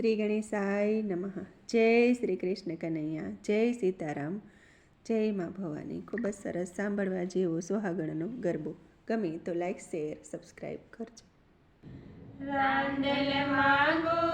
શ્રી ગણેશાય નમઃ. જય શ્રી કૃષ્ણ કનૈયા. જય સીતારામ. જય મા ભવાની. ખૂબ જ સરસ સાંભળવા જેવો સુહાગણનો ગરબો. ગમે તો લાઈક શેર સબસ્ક્રાઈબ કરજો. રાંડલ માંગુ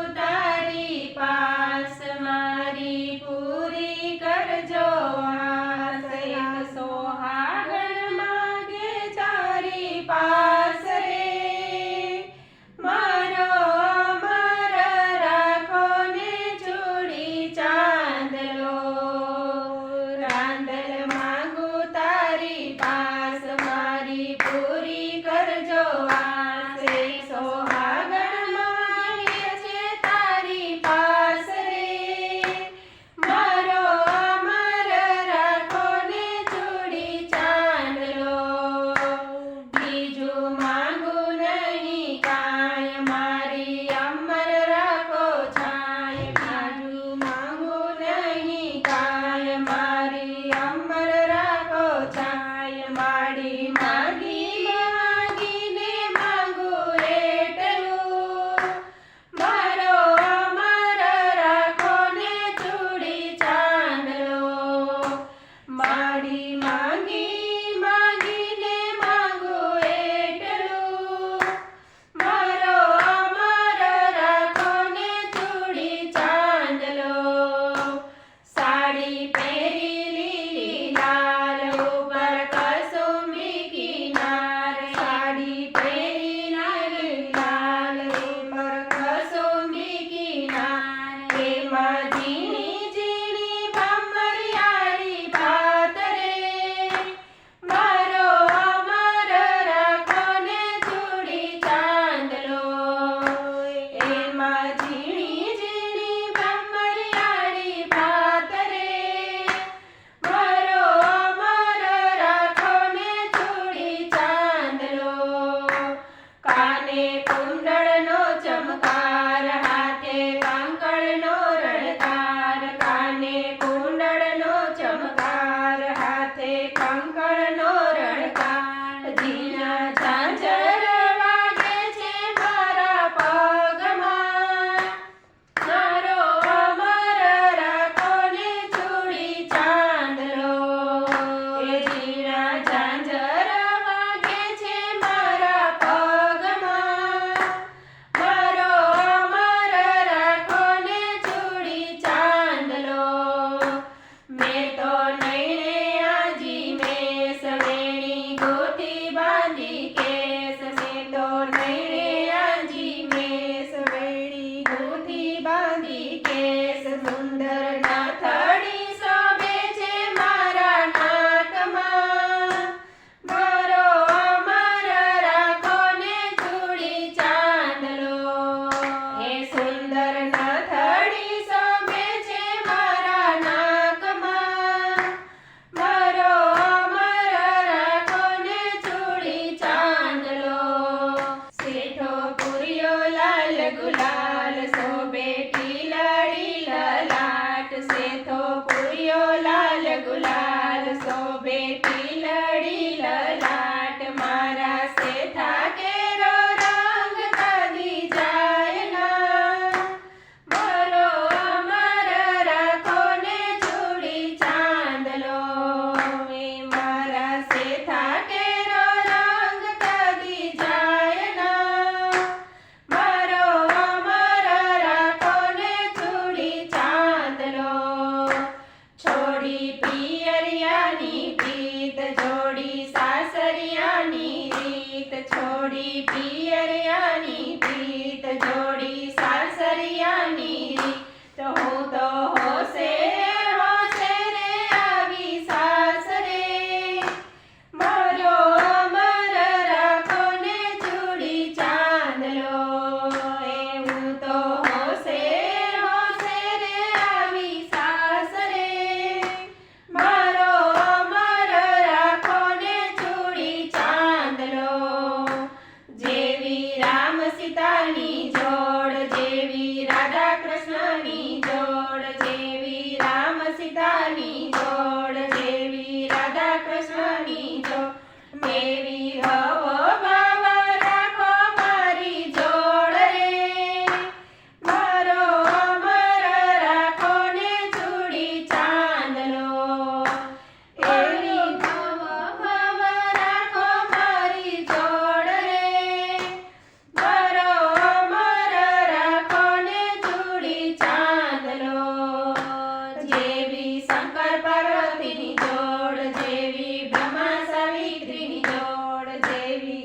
come Pankaj representa પિતાની જો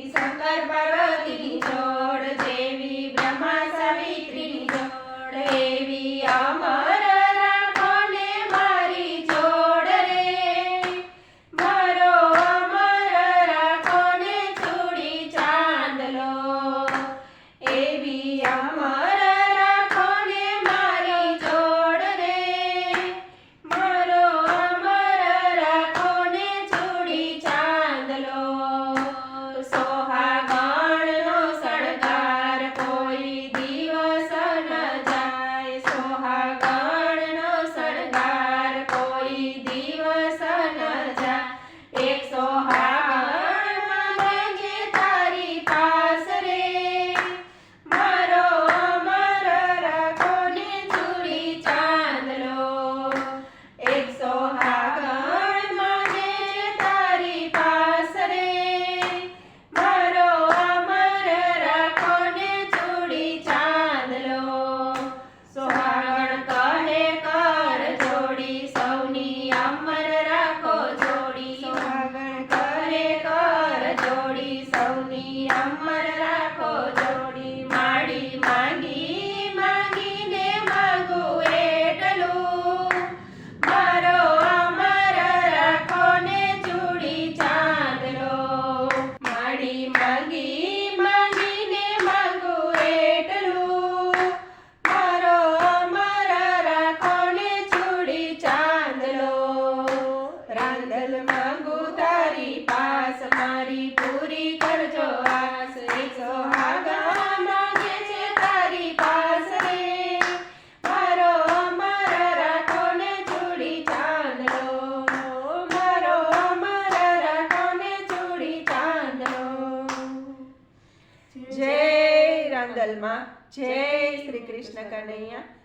eighty-seven ગોંડલમાં જય શ્રી કૃષ્ણ કનૈયા